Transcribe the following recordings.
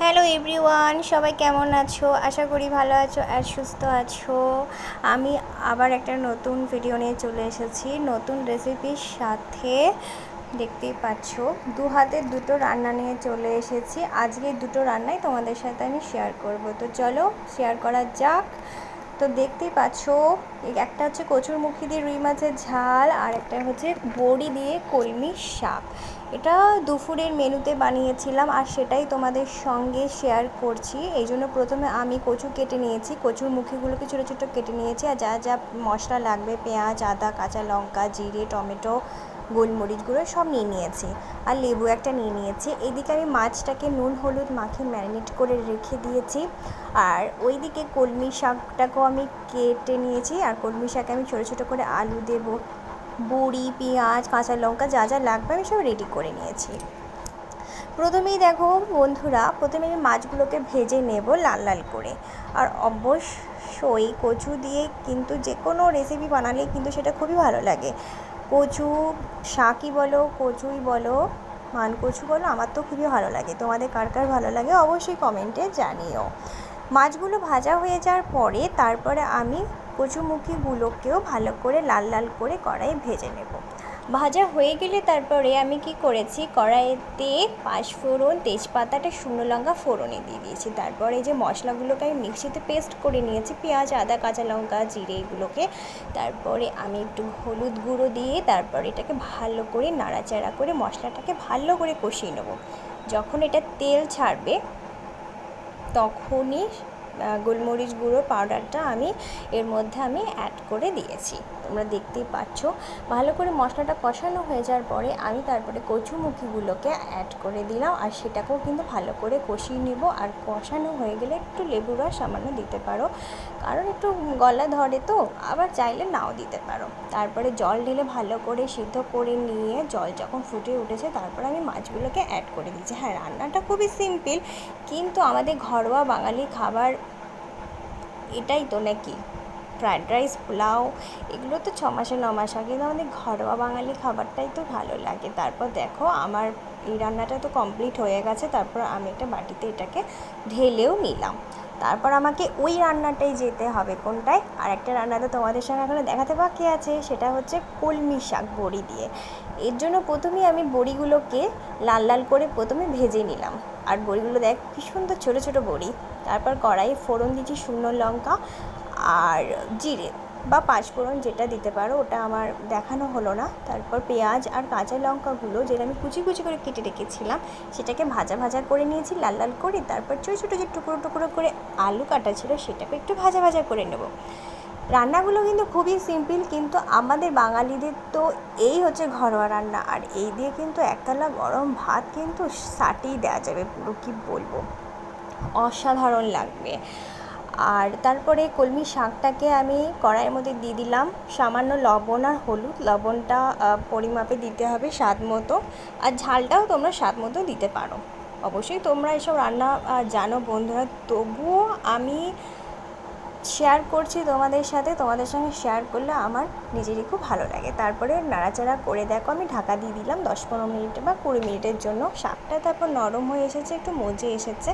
Hello everyone, সবাই কেমন আছো? আশা করি ভালো আছো আর সুস্থ আছো। আমি আবার একটা নতুন ভিডিও নিয়ে চলে এসেছি। নতুন রেসিপির সাথে দেখতেই পাচ্ছ দু হাতে দুটো রান্না নিয়ে চলে এসেছি। আজকে দুটো রান্নাই তোমাদের সাথে আমি শেয়ার করব। তো চলো শেয়ার করা যাক। তো দেখতেই পাচ্ছ একটা হচ্ছে কচুরমুখী দিয়ে রুই মাছের ঝাল, আর একটা হচ্ছে বড়ি দিয়ে কলমি শাক। এটা দুপুরের মেনুতে বানিয়েছিলাম, আর সেটাই তোমাদের সঙ্গে শেয়ার করছি। এই জন্য প্রথমে আমি কচু কেটে নিয়েছি কচুর মুখিগুলোকে ছোটো ছোটো কেটে নিয়েছি, আর যা যা মশলা লাগবে, পেঁয়াজ, আদা, কাঁচা লঙ্কা, জিরে, টমেটো গোলমরিচ গুঁড়ো সব নিয়ে নিয়েছি আর লেবু একটা নিয়ে নিয়েছি। এদিকে আমি মাছটাকে নুন, হলুদ মাখিয়ে ম্যারিনেট করে রেখে দিয়েছি। আর ওইদিকে কলমি শাকটাকেও আমি কেটে নিয়েছি। আর কলমি শাকে আমি ছোটো ছোটো করে আলু দেবো, বড়ি, পেঁয়াজ, কাঁচা লঙ্কা যা যা লাগবে আমি সব রেডি করে নিয়েছি। প্রথমেই দেখো বন্ধুরা, প্রথমে আমি মাছগুলোকে ভেজে নেব লাল লাল করে। আর অবশ্যই কচু দিয়ে কিন্তু যে কোনো রেসিপি বানালে কিন্তু সেটা খুবই ভালো লাগে। কচু শাকই বলো, কচুই বলো মান কচু বলো, আমার তো খুবই ভালো লাগে। তোমাদের কার কার ভালো লাগে অবশ্যই কমেন্টে জানিও। মাছগুলো ভাজা হয়ে যাওয়ার পরে তারপরে আমি কচুমুখিগুলোকেও ভালো করে লাল লাল করে কড়াই ভেজে নেব। ভাজা হয়ে গেলে তারপরে আমি কি করেছি? কড়াইতে পাঁচফোড়ন তেজপাতাটা, শুকনো লঙ্কা ফোড়নে দিয়ে দিয়েছি। তারপরে যে মশলাগুলোকে আমি মিক্সিতে পেস্ট করে নিয়েছি, পেঁয়াজ, আদা, কাঁচা লঙ্কা, জিরে এগুলোকে। তারপরে আমি একটু হলুদ গুঁড়ো দিয়ে তারপরে এটাকে ভালো করে নাড়াচাড়া করে মশলাটাকে ভালো করে কষিয়ে নেব। যখন এটা তেল ছাড়বে, তখনই গোলমরিচ গুঁড়ো পাউডারটা আমি এর মধ্যে আমি অ্যাড করে দিয়েছি। তোমরা দেখতেই পাচ্ছ। ভালো করে মশলাটা কষানো হয়ে যাওয়ার পরে আমি তারপরে কচুমুখিগুলোকে অ্যাড করে দিলাম আর সেটাকেও কিন্তু ভালো করে কষিয়ে নেব। আর কষানো হয়ে গেলে একটু লেবু রস সামান্য দিতে পারো। কারণ একটু গলা ধরে তো, আবার চাইলে নাও দিতে পারো। তারপরে জল ঢেলে ভালো করে সিদ্ধ করে নিয়ে জল যখন ফুটে উঠেছে, তারপরে আমি মাছগুলোকে অ্যাড করে দিয়েছি। হ্যাঁ রান্নাটা খুবই সিম্পল কিন্তু আমাদের ঘরোয়া বাঙালি খাবার এটাই তো নাকি? ফ্রায়েড রাইস পোলাও এগুলো তো ছ মাসে ন মাস আগে কিন্তু আমাদের ঘরোয়া বাঙালি খাবারটাই তো ভালো লাগে। তারপর দেখো আমার এই রান্নাটা তো কমপ্লিট হয়ে গেছে, তারপর আমি একটা বাটিতে এটাকে ঢেলেও নিলাম। তারপর আমাকে ওই রান্নাটাই যেতে হবে কোনটায়? আর একটা রান্না তো তোমাদের সঙ্গে এখনও দেখাতে বাকি আছে, সেটা হচ্ছে কলমি শাক বড়ি দিয়ে। এর জন্য প্রথমেই আমি বড়িগুলোকে লাল লাল করে প্রথমে ভেজে নিলাম। আর বড়িগুলো দেখ, কী সুন্দর ছোটো ছোটো বড়ি। তারপর কড়াই ফোড়ন দিচ্ছি শুকনো লঙ্কা আর জিরে বা পাঁচফোড়ন যেটা দিতে পারো, ওটা আমার দেখানো হলো না। তারপর পেঁয়াজ আর কাঁচা লঙ্কাগুলো যেটা আমি কুচি কুচি করে কেটে রেখেছিলাম, সেটাকে ভাজা ভাজা করে নিয়েছি, লাল লাল করে। তারপর ছোটো ছোটো যে টুকরো টুকরো করে আলু কাটা ছিল, সেটাকে একটু ভাজা ভাজা করে নেব। রান্নাগুলো কিন্তু খুবই সিম্পল, কিন্তু আমাদের বাঙালিদের তো এই হচ্ছে ঘরোয়া রান্না। আর এই দিয়ে কিন্তু একতলা গরম ভাত কিন্তু সাটিয়ে দেওয়া যাবে পুরো, কী বলব? অসাধারণ লাগবে। আর তারপরে কলমি শাকটাকে আমি কড়াইয়ের মধ্যে দিয়ে দিলাম। সামান্য লবণ আর হলুদ, লবণটা পরিমাপে দিতে হবে স্বাদ মতো। আর ঝালটাও তোমরা স্বাদ মতো দিতে পারো। অবশ্যই তোমরা এসব রান্না জানো বন্ধুরা। তবুও আমি শেয়ার করছি তোমাদের সাথে, তোমাদের সঙ্গে শেয়ার করলে আমার নিজেরই খুব ভালো লাগে। তারপরে নাড়াচাড়া করে দেখো, আমি ঢাকা দিয়ে দিলাম দশ পনেরো মিনিট বা কুড়ি মিনিটের জন্য। শাকটা তারপর নরম হয়ে এসেছে, একটু মজে এসেছে।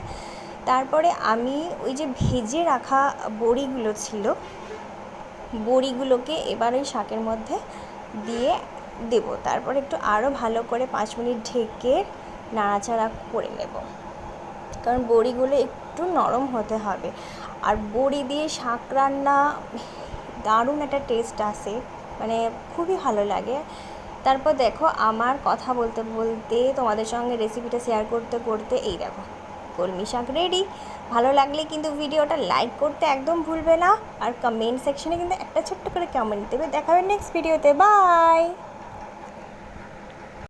তারপরে আমি ওই যে ভেজে রাখা বড়িগুলো ছিল, বড়িগুলোকে এবার ওই শাকের মধ্যে দিয়ে দেব। তারপর একটু আরও ভালো করে পাঁচ মিনিট ঢেকে নাড়াচাড়া করে নেব। কারণ বড়িগুলো একটু নরম হতে হবে। আর বড়ি দিয়ে শাক রান্না, দারুণ একটা টেস্ট আসে। মানে খুবই ভালো লাগে। তারপর দেখো, আমার কথা বলতে বলতে, তোমাদের সঙ্গে রেসিপিটা শেয়ার করতে করতে এই দেখো, কলমি শাক রেডি ভালো লাগলে কিন্তু ভিডিওটা লাইক করতে একদম ভুলবে না। আর কমেন্ট সেকশনে কিন্তু একটা ছোট্ট করে কমেন্ট দেবে। দেখাবে নেক্সট ভিডিওতে বাই